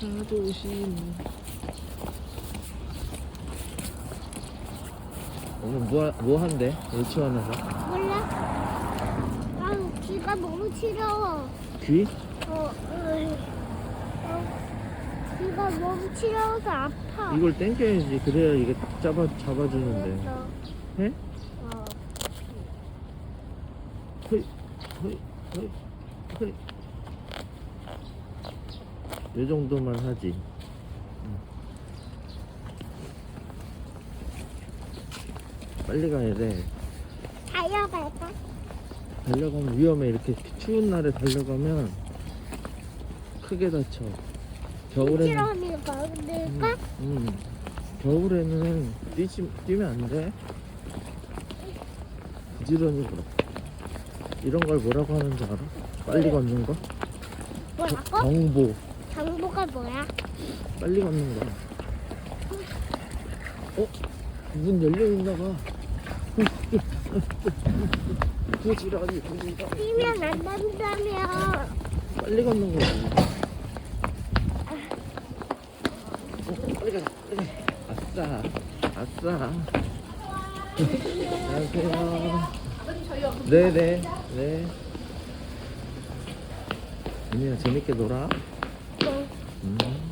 자존심 오늘 뭐, 뭐 한대? 유치원에서 몰라? 아, 귀가 너무 시려워. 귀? 어, 으이. 어, 귀가 너무 시려워서 아파. 이걸 당겨야지 그래야 이게 딱 잡아, 잡아주는데 그래서, 해? 어, 허이 허이 허이 허이 요 정도만 하지 응. 빨리 가야 돼 달려갈까? 달려가면 위험해 이렇게 추운 날에 달려가면 크게 다쳐 겨울에는 가을까? 음, 음. 겨울에는 뛰지, 뛰면 안돼 부지런히 걸어 이런 걸 뭐라고 하는지 알아? 빨리 걷는 거? 뭐라고? 경보 장보가 뭐야? 빨리 걷는 거야. 어? 문 열려 있나 봐. 부지런히 부지런히 뛰면 안 된다며. 빨리 걷는 거지 어, 빨리 가자 빨리 가자. 아싸 아싸. 안녕하세요. 네네 네. 민우야 재밌게 놀아 어, 음.